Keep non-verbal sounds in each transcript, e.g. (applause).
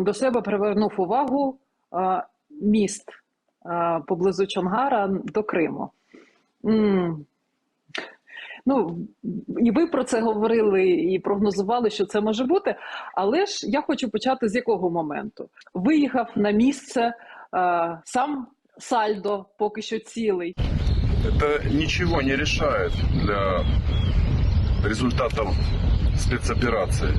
до себе привернув увагу міст поблизу Чонгара до Криму. Ну, і ви про це говорили і прогнозували, що це може бути. Але ж я хочу почати з якого моменту? Виїхав на місце сам Сальдо, поки що цілий. Это ничего не решает для результатов спецоперации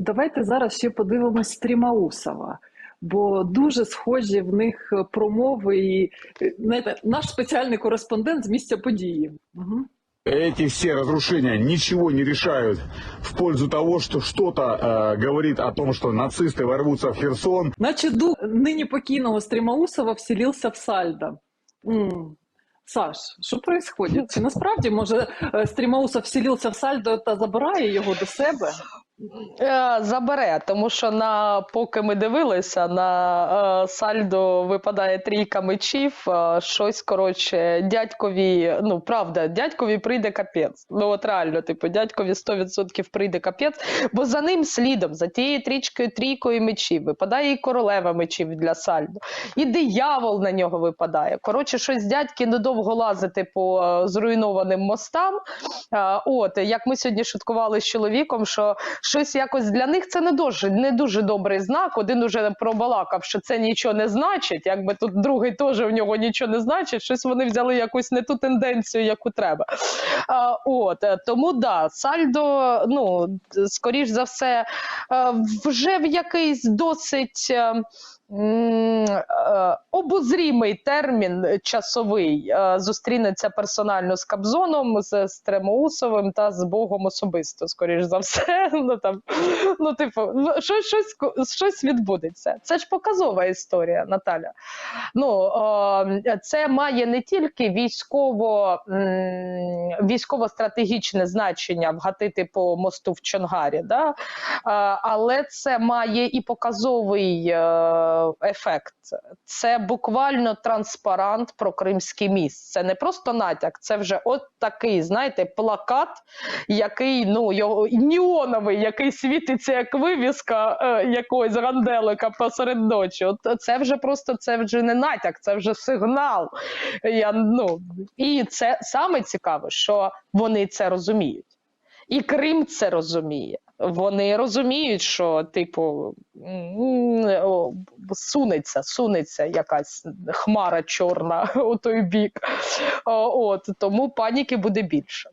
Давайте зараз ще подивимось Стрімаусова, бо дуже схожі в них промови. І е, знаєте, наш спеціальний кореспондент з місця події. Угу. Эти все разрушения ничего не решают в пользу того, что что-то э, говорит о том, что нацисты ворвутся в Херсон. Наче дух нині покійного Стрімаусова вселився в Сальдо. М. Саш, що происходит? Чи насправді може е, Стрімаусов вселився в Сальдо та забирає його до себе? Е, Забере, тому що на поки ми дивилися, на е, сальдо випадає трійка мечів. е, щось коротше, дядькові, ну правда, дядькові прийде капець. Ну от реально, типу, дядькові 100% прийде капець, бо за ним слідом, за тією трічкою, трійкою мечів, випадає і королева мечів для сальдо, і диявол на нього випадає. Коротше, щось дядьки недовго лазити по е, зруйнованим мостам. Е, От як ми сьогодні шуткували з чоловіком, що щось якось для них це не дуже не дуже добрий знак. Один уже пробалакав, що це нічого не значить. Якби тут другий теж в нього нічого не значить. Щось вони взяли якусь не ту тенденцію, яку треба. А, от е, тому да, сальдо, ну скоріш за все, е, вже в якийсь досить. Е, Обозрімий термін часовий е, зустрінеться персонально з Кабзоном, з Стремоусовим та з Богом особисто, скоріш за все. (laughs) Ну там ну, типу, щось, щось, щось відбудеться. Це ж показова історія, Наталя. Ну це має не тільки військово, військово-стратегічне значення вгатити по мосту в Чонгарі, да? але це має і показовий е, ефект. Це буквально транспарант про Кримський міст. Це не просто натяк, це вже от такий, знаєте, плакат, який ну його неоновий, який світиться як вивіска е, якогось ганделика посеред ночі. От це вже просто це вже не натяк, це вже сигнал. Я, ну, і це саме цікаве, що вони це розуміють. І Крим це розуміє. Вони розуміють, що, типу, сунеться, сунеться якась хмара чорна (laughs) у той бік. От, тому паніки буде більше.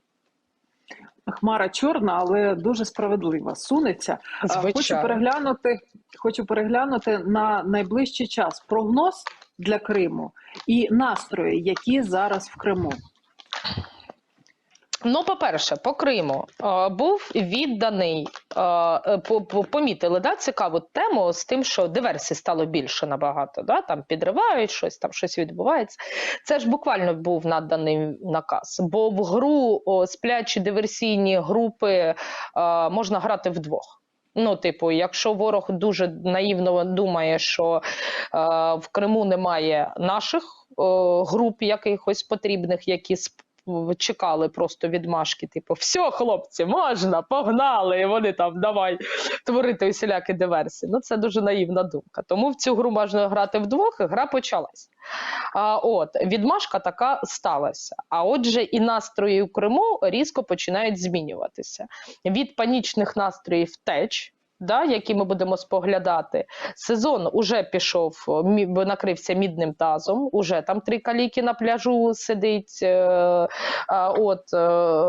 Хмара чорна, але дуже справедлива. Сунеться. А, Хочу переглянути, хочу переглянути на найближчий час прогноз для Криму і настрої, які зараз в Криму. Ну, по-перше, по Криму е, був відданий, е, е, по- по- помітили да, цікаву тему з тим, що диверсій стало більше набагато. Да? Там підривають щось, там щось відбувається. Це ж буквально був наданий наказ. Бо в гру сплячі диверсійні групи можна грати вдвох. Ну, типу, якщо ворог дуже наївно думає, що е, в Криму немає наших е, груп якихось потрібних, які чекали просто відмашки, типу, все, хлопці, можна, погнали, і вони там давай творити усілякі диверсії. Ну, це дуже наївна думка. Тому в цю гру можна грати вдвох, і гра почалась. А от відмашка така сталася. А отже, і настрої у Криму різко починають змінюватися. Від панічних настроїв втеч. Да, які ми будемо споглядати, сезон уже пішов, мі- накрився мідним тазом. Уже там три каліки на пляжу сидить. Е, от, е,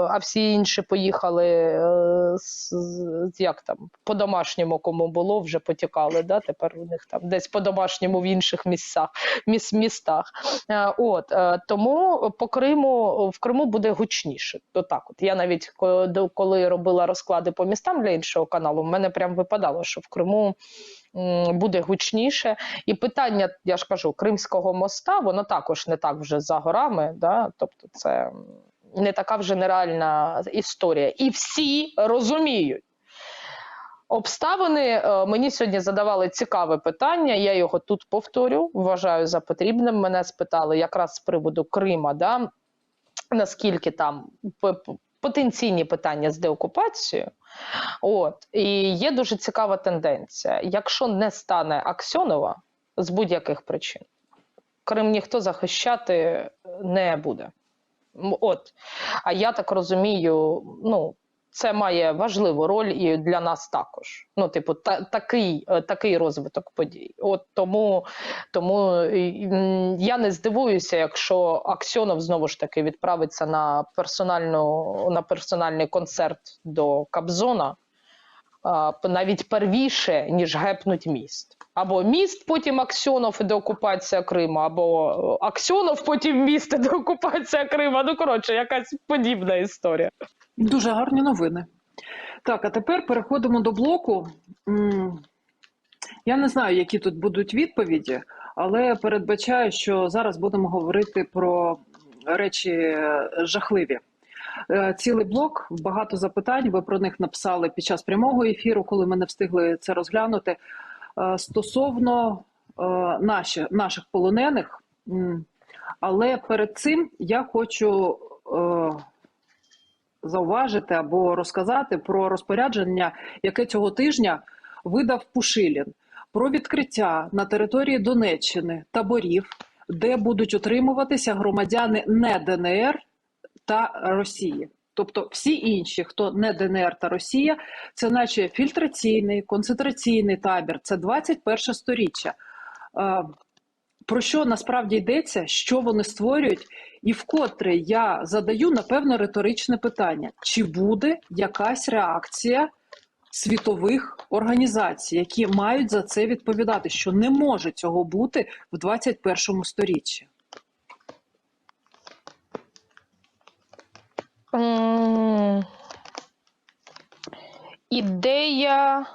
а всі інші поїхали е, з, як там по-домашньому, кому було, вже потікали. Да? Тепер у них там десь по-домашньому в інших місцях, міс, містах. Е, От, е, тому по Криму в Криму буде гучніше. Отак от. Я навіть коли робила розклади по містам для іншого каналу, в мене прям випадало, що в Криму. Буде гучніше, і питання, я ж кажу, Кримського моста, воно також не так вже за горами. Да? Тобто, це не така вже нереальна історія. І всі розуміють. Обставини е, мені сьогодні задавали цікаве питання. Я його тут повторю. Вважаю за потрібним. Мене спитали якраз з приводу Крима, да, наскільки там потенційні питання з деокупацією. От і є дуже цікава тенденція. Якщо не стане Аксьонова з будь-яких причин, Крим ніхто захищати не буде. От. А я так розумію, ну. Це має важливу роль і для нас також. Ну, типу, та, такий, е, такий розвиток подій. От тому, тому я не здивуюся, якщо Аксьонов знову ж таки відправиться на персональну на персональний концерт до Кабзона навіть первіше, ніж гепнуть міст. Або міст, потім Аксьонов і деокупація Криму, або е, Аксьонов, потім міст і деокупація Криму. Ну коротше, якась подібна історія. Дуже гарні новини. Так, а тепер переходимо до блоку. Я не знаю, які тут будуть відповіді, але передбачаю, що зараз будемо говорити про речі е, жахливі. Е, Цілий блок, багато запитань. Ви про них написали під час прямого ефіру, коли ми не встигли це розглянути. Е, Стосовно е, наші, наших полонених, але перед цим я хочу зауважити або розказати про розпорядження, яке цього тижня видав Пушилін про відкриття на території Донеччини таборів, де будуть утримуватися громадяни не ДНР та Росії. Тобто всі інші, хто не ДНР та Росія, це наче фільтраційний, концентраційний табір, це 21 сторіччя. Е, Про що насправді йдеться, що вони створюють, і вкотре я задаю напевно риторичне питання: чи буде якась реакція світових організацій, які мають за це відповідати, що не може цього бути в 21 сторіччі? Ідея,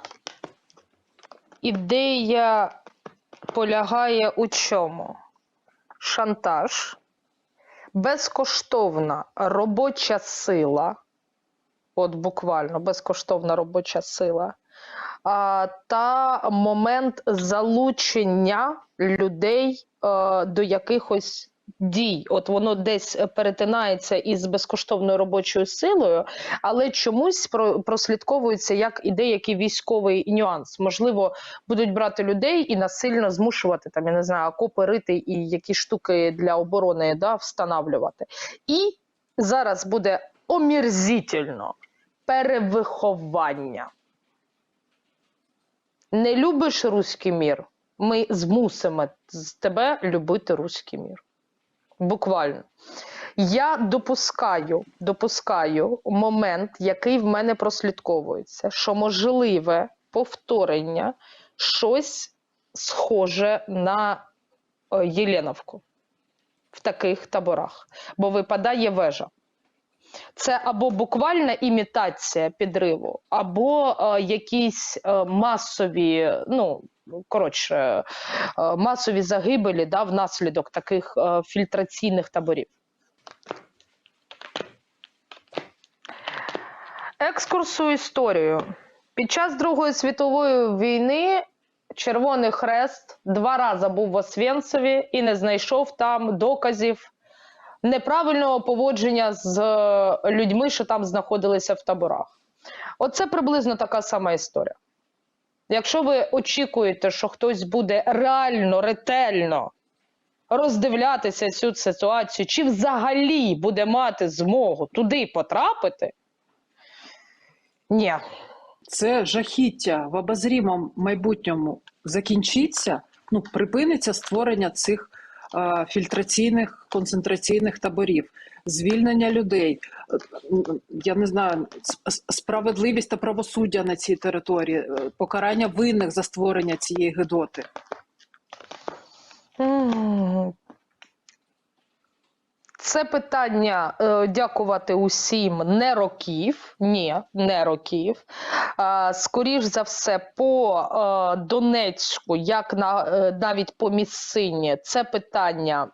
ідея полягає у чому? Шантаж, безкоштовна робоча сила, от буквально безкоштовна робоча сила, а, та момент залучення людей е, до якихось дій. От воно десь перетинається із безкоштовною робочою силою, але чомусь про- прослідковується як і деякий військовий нюанс. Можливо, будуть брати людей і насильно змушувати там, я не знаю, окопи рити і які штуки для оборони да, встановлювати. І зараз буде омірзительно перевиховання. Не любиш руський мір? Ми змусимо тебе любити руський мір. Буквально. Я допускаю, допускаю момент, який в мене прослідковується, що можливе повторення щось схоже на е, Єленовку в таких таборах, бо випадає вежа. Це або буквальна імітація підриву, або е, якісь е, масові, ну коротше, е, масові загибелі да, внаслідок таких е, фільтраційних таборів. Екскурс у історію. Під час Другої світової війни Червоний Хрест два рази був в Освєнцеві і не знайшов там доказів неправильного поводження з е, людьми, що там знаходилися в таборах. Оце приблизно така сама історія. Якщо ви очікуєте, що хтось буде реально, ретельно роздивлятися цю ситуацію, чи взагалі буде мати змогу туди потрапити, ні. Це жахіття в обозрімому майбутньому закінчиться, ну припиниться створення цих фільтраційних концентраційних таборів, звільнення людей. Е, Я не знаю, справедливість та правосуддя на цій території, е, покарання винних за створення цієї гидоти. Це питання е, дякувати усім не років, ні, не років. Скоріш за все, по е, Донецьку, як на, е, навіть по місцині, це питання.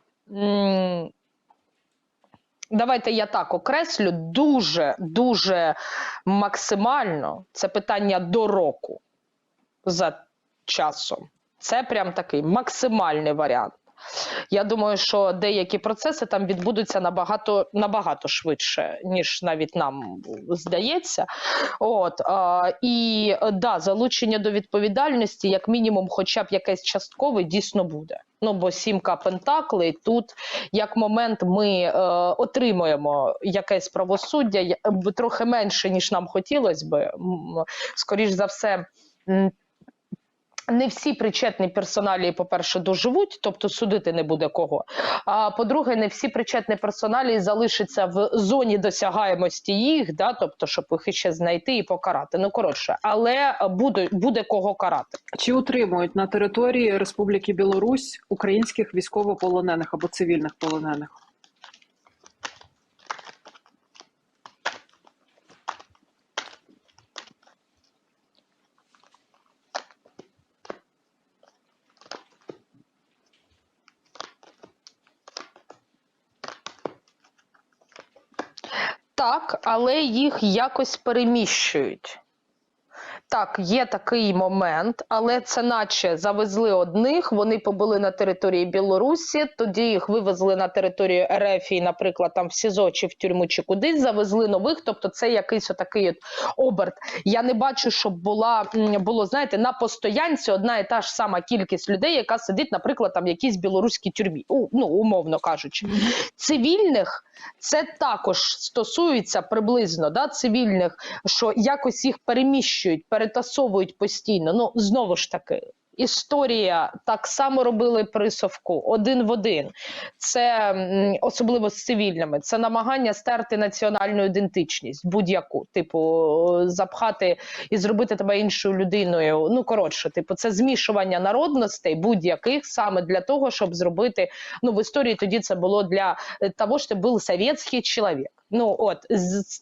Давайте я так окреслю, дуже, дуже максимально це питання до року за часом. Це прям такий максимальний варіант. Я думаю, що деякі процеси там відбудуться набагато набагато швидше, ніж навіть нам здається. От а, і да, залучення до відповідальності, як мінімум, хоча б якесь часткове, дійсно буде. Ну бо сімка пентаклей тут, як момент, ми е, отримуємо якесь правосуддя трохи менше, ніж нам хотілося би. Скоріш за все. Не всі причетні персоналі, по-перше, доживуть, тобто судити не буде кого. А по-друге, не всі причетні персоналі залишаться в зоні досягаємості їх, да, тобто, щоб їх іще знайти і покарати. Ну коротше, але буде, буде кого карати. Чи утримують на території Республіки Білорусь українських військовополонених або цивільних полонених? Так, але їх якось переміщують. Так, є такий момент, але це наче завезли одних, вони побули на території Білорусі, тоді їх вивезли на територію РФ, і, наприклад, там в СІЗО чи в тюрму, чи кудись, завезли нових. Тобто це якийсь отакий от оберт. Я не бачу, щоб була було, знаєте, на постоянці одна і та ж сама кількість людей, яка сидить, наприклад, там в якійсь білоруській тюрмі, У, ну умовно кажучи. Цивільних це також стосується приблизно да, цивільних, що якось їх переміщують, перетасовують постійно. Ну знову ж таки. Історія так само робили при совку один в один. Це особливо з цивільними. Це намагання стерти національну ідентичність, будь-яку, типу, запхати і зробити тебе іншою людиною. Ну коротше, типу, це змішування народностей будь-яких саме для того, щоб зробити. Ну в історії тоді це було для е, того, що був совєтський чоловік. Ну от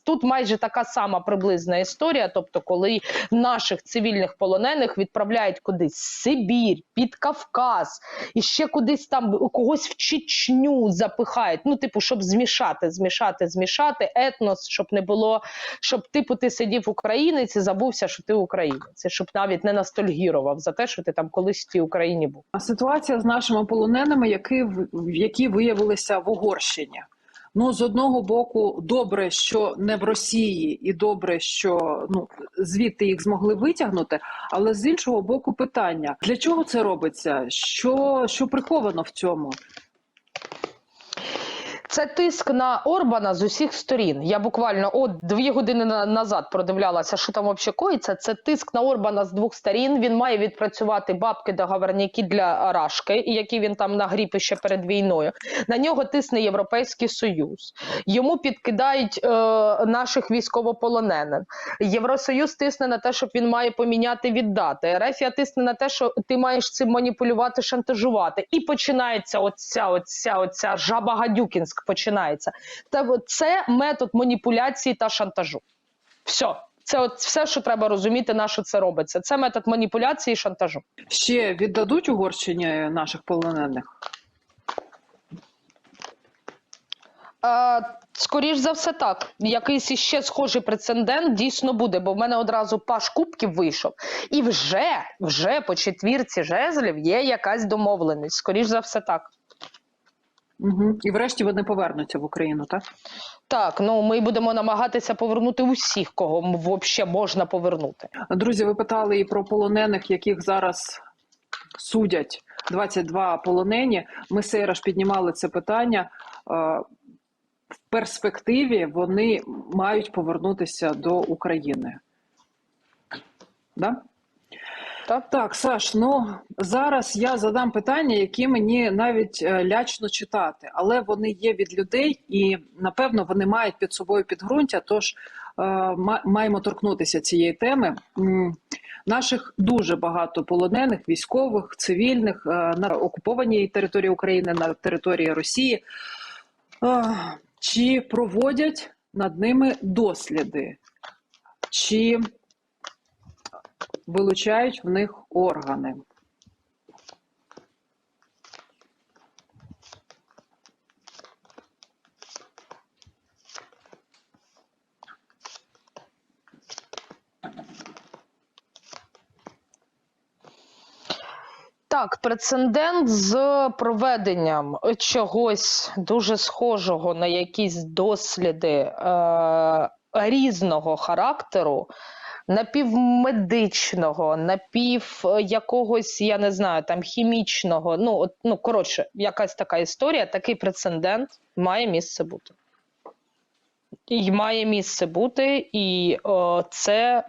тут майже така сама приблизна історія. Тобто, коли наших цивільних полонених відправляють кудись Сибір, під Кавказ і ще кудись там когось в Чечню запихають. Ну, типу, щоб змішати, змішати, змішати етнос, щоб не було, щоб типу ти сидів українець і забувся, що ти українець, і щоб навіть не ностальгірував за те, що ти там колись в тій Україні був. А ситуація з нашими полоненими, які, в- які виявилися в Угорщині. Ну, з одного боку, добре, що не в Росії, і добре, що ну звідти їх змогли витягнути. Але з іншого боку, питання: для чого це робиться? Що, що приховано в цьому? Це тиск на Орбана з усіх сторін. Я буквально от дві години назад продивлялася, що там взагалі коїться. Це тиск на Орбана з двох сторін. Він має відпрацювати бабки договорняки для Рашки, які він там нагріб ще перед війною. На нього тисне Європейський Союз. Йому підкидають е, наших військовополонених. Євросоюз тисне на те, щоб він має поміняти віддати. Ерефія тисне на те, що ти маєш цим маніпулювати, шантажувати. І починається оця, оця, оця жаба гадюкінськ починається. Та це метод маніпуляції та шантажу. Все. Це от все, що треба розуміти, на що це робиться. Це метод маніпуляції і шантажу. Ще віддадуть Угорщині наших полонених? Е, скоріш за все, так. Якийсь іще схожий прецедент дійсно буде, бо в мене одразу паш кубків вийшов. І вже, вже по четвірці жезлів є якась домовленість. Скоріш за все, так. Угу. І врешті вони повернуться в Україну, так? Так, ну ми будемо намагатися повернути усіх, кого взагалі можна повернути. Друзі, ви питали і про полонених, яких зараз судять 22 полонені. Ми сейраж піднімали це питання. Е, В перспективі вони мають повернутися до України. Да? Так? Так, Саш, ну зараз я задам питання, які мені навіть е, лячно читати, але вони є від людей, і напевно вони мають під собою підґрунтя. Тож е, маємо торкнутися цієї теми. Наших дуже багато полонених, військових, цивільних е, на окупованій території України, на території Росії. Чи проводять над ними досліди? Чи вилучають в них органи. Так, прецедент з проведенням чогось дуже схожого на якісь досліди е, різного характеру, напівмедичного, напів е, якогось, я не знаю, там хімічного. Ну, от, ну коротше, якась така історія, такий прецедент має місце бути. І має місце бути, і о, це,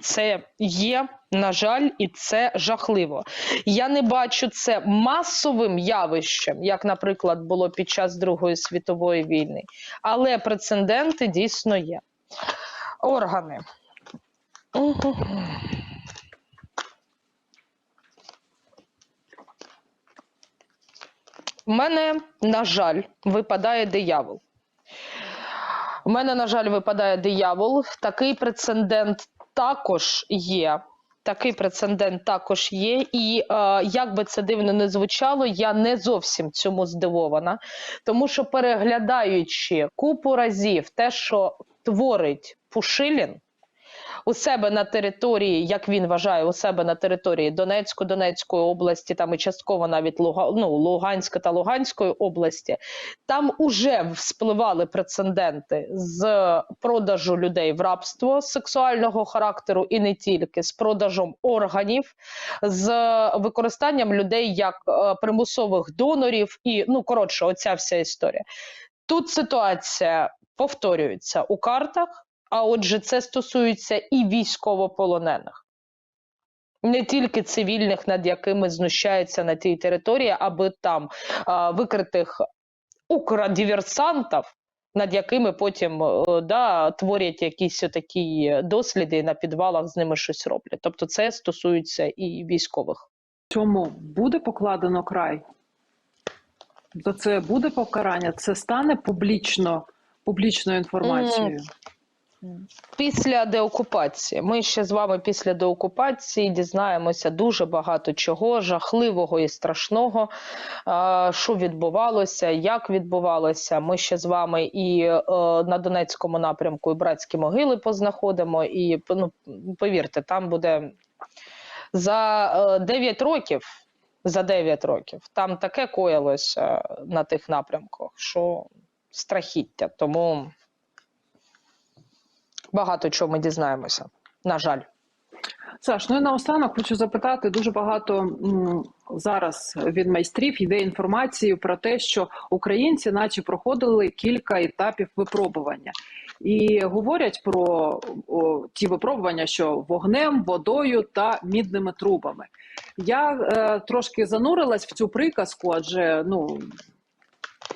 це є, на жаль, і це жахливо. Я не бачу це масовим явищем, як, наприклад, було під час Другої світової війни, але прецеденти дійсно є. Органи. Мгм. У мене, на жаль, випадає диявол. У мене, на жаль, випадає диявол. Такий прецедент також є. Такий прецедент також є, і е, як би це дивно не звучало, я не зовсім цьому здивована, тому що переглядаючи купу разів те, що творить Пушилін у себе на території, як він вважає, у себе на території Донецьку, Донецької області, там і частково навіть Луга, ну, Луганська та Луганської області, там уже спливали прецеденти з продажу людей в рабство сексуального характеру і не тільки з продажем органів, з використанням людей як е, примусових донорів, і ну коротше, оця вся історія. Тут ситуація повторюється у картах. А отже, це стосується і військовополонених, не тільки цивільних, над якими знущаються на тій території, аби там а, викритих укрдиверсантів, над якими потім е, да, творять якісь такі досліди на підвалах з ними щось роблять. Тобто, це стосується і військових. Чому буде покладено край? То це буде покарання, це стане публічно, публічною інформацією. Після деокупації ми ще з вами після деокупації дізнаємося дуже багато чого жахливого і страшного, що відбувалося, як відбувалося. Ми ще з вами і е, на Донецькому напрямку і братські могили познаходимо. І ну, повірте, там буде за е, 9 років. За 9 років там таке коїлося на тих напрямках, що страхіття. Тому багато чого ми дізнаємося. На жаль. Саш, ну і наостанок хочу запитати дуже багато зараз від майстрів йде інформації про те, що українці, наче проходили кілька етапів випробування, і говорять про о, ті випробування, що вогнем, водою та мідними трубами. Я е, трошки занурилась в цю приказку, адже ну.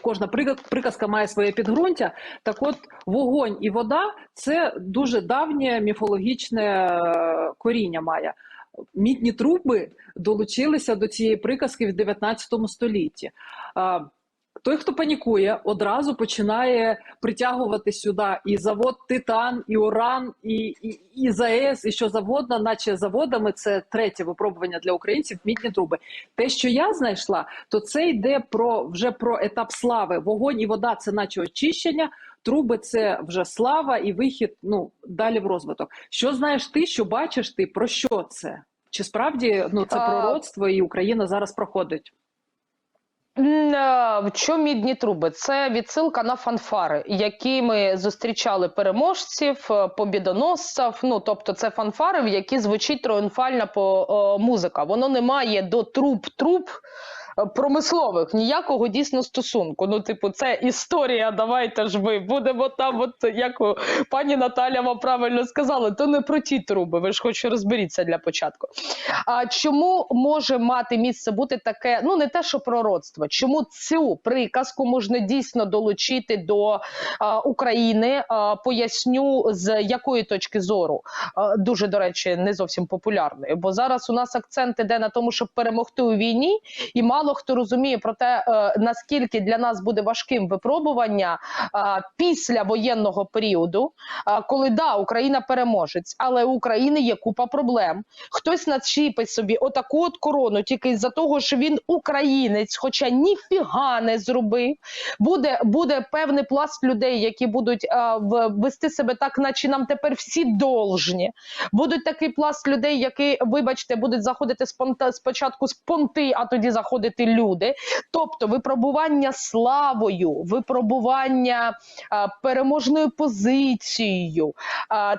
Кожна приказка має своє підґрунтя. Так от, вогонь і вода це дуже давнє міфологічне е, коріння має. Мідні труби долучилися до цієї приказки в 19 столітті. Той, хто панікує, одразу починає притягувати сюди і завод Титан, і Уран, і, і, і ЗАЕС, і що завгодно, наче заводами це третє випробування для українців. Мідні труби. Те, що я знайшла, то це йде про вже про етап слави. Вогонь і вода це наче очищення. Труби це вже слава і вихід. Ну далі в розвиток. Що знаєш ти, що бачиш ти? Про що це? Чи справді ну це пророцтво, і Україна зараз проходить? Е, В чому мідні труби? Це відсилка на фанфари, які ми зустрічали переможців, е, побідоносців. Ну тобто, це фанфари, в які звучить триумфальна е, музика. Воно не має до труб труб. Промислових ніякого дійсно стосунку. Ну, типу, це історія. Давайте ж ви будемо там. От як пані Наталя вам правильно сказала, то не про ті труби. Ви ж хоч розберіться для початку. А чому може мати місце бути таке? Ну не те, що пророцтво. Чому цю приказку можна дійсно долучити до а, України? А, поясню з якої точки зору А, дуже до речі, не зовсім популярної, бо зараз у нас акцент іде на тому, щоб перемогти у війні, і мало мало хто розуміє про те, е, наскільки для нас буде важким випробування е, після воєнного періоду, е, коли да, Україна переможець, але у України є купа проблем. Хтось начіпить собі отаку от корону тільки із-за того, що він українець, хоча ніфіга не зробив. Буде, буде певний пласт людей, які будуть вести себе так, наче нам тепер всі должні. Будуть такий пласт людей, які, вибачте, будуть заходити з понта, спочатку з понти, а тоді заходити люди. Тобто випробування славою, випробування переможною позицією.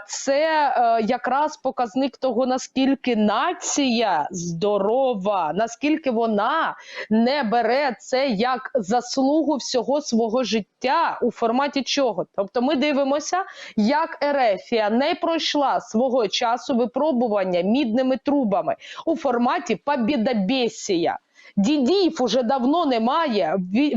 Це е, якраз показник того, наскільки нація здорова, наскільки вона не бере це як заслугу всього свого життя у форматі чого. Тобто, ми дивимося, як Ерефія не пройшла свого часу випробування мідними трубами у форматі побєдобєсія. Дідів уже давно немає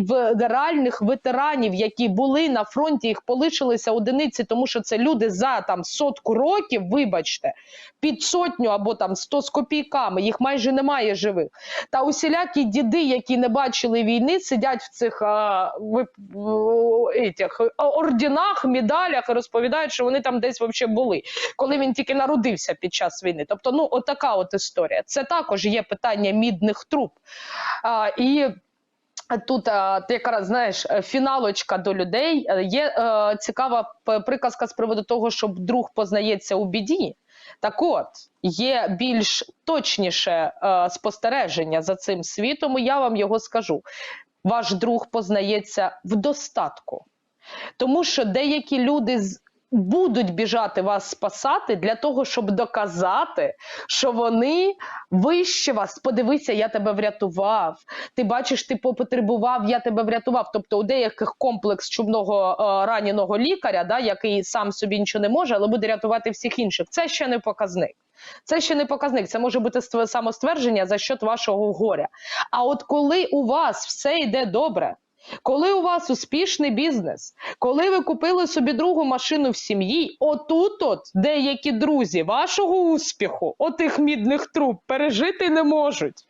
в реальних ветеранів, які були на фронті. Їх полишилися одиниці, тому що це люди за там сотку років. Вибачте, під сотню або там сто з копійками. Їх майже немає живих. Та усілякі діди, які не бачили війни, сидять в цих а, вип- в- етіх, орденах, медалях і розповідають, що вони там десь взагалі були, коли він тільки народився під час війни. Тобто, ну отака от історія. Це також є питання мідних труб. І Тут ти якраз знаєш фіналочка до людей. Е, Є е, цікава приказка з приводу того, що друг познається у біді. Так от є більш точніше е, спостереження за цим світом. і Я вам його скажу. Ваш друг познається в достатку, тому що деякі люди з- будуть біжати вас спасати для того, щоб доказати, що вони вище вас. Подивися, я тебе врятував. Ти бачиш, ти потребував, я тебе врятував. Тобто у деяких комплекс чубного е, раненого лікаря, да, який сам собі нічого не може, але буде рятувати всіх інших. Це ще не показник. Це ще не показник. Це може бути самоствердження за счет вашого горя. А от коли у вас все йде добре. Коли у вас успішний бізнес, коли ви купили собі другу машину в сім'ї, отут от деякі друзі вашого успіху, отих мідних труб, пережити не можуть.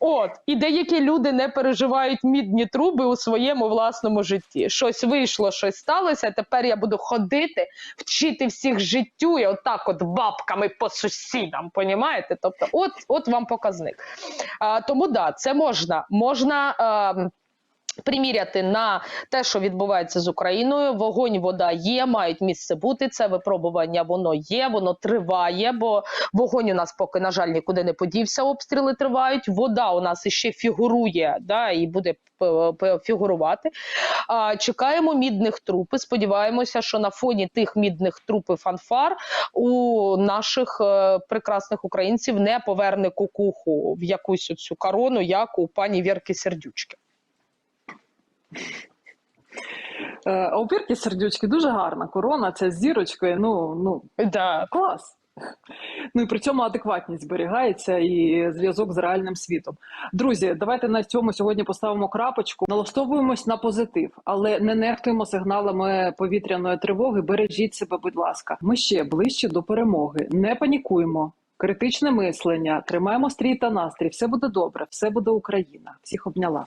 От, і деякі люди не переживають мідні труби у своєму власному житті. Щось вийшло, щось сталося. Тепер я буду ходити, вчити всіх життю і отак, от бабками по сусідам. Понімаєте? Тобто, от, от вам показник. А, тому да, це можна. Можна. А, Приміряти на те, що відбувається з Україною, вогонь, вода є, мають місце бути. Це випробування воно є, воно триває, бо вогонь у нас поки, на жаль, нікуди не подівся. Обстріли тривають. Вода у нас іще фігурує, да, і буде фігурувати. А, чекаємо мідних труп сподіваємося, що на фоні тих мідних труп і фанфар у наших е, прекрасних українців не поверне кукуху в якусь оцю корону, як у пані Вірки Сердючки. Е, А у Бірки сердючки дуже гарна корона, ця з зірочкою. Ну, ну Да. клас. Ну і при цьому адекватність зберігається і зв'язок з реальним світом. Друзі, давайте на цьому сьогодні поставимо крапочку. Налаштовуємось на позитив, але не нехтуємо сигналами повітряної тривоги. Бережіть себе, будь ласка. Ми ще ближче до перемоги. Не панікуємо. Критичне мислення, тримаємо стрій та настрій. Все буде добре, все буде Україна. Всіх обняла.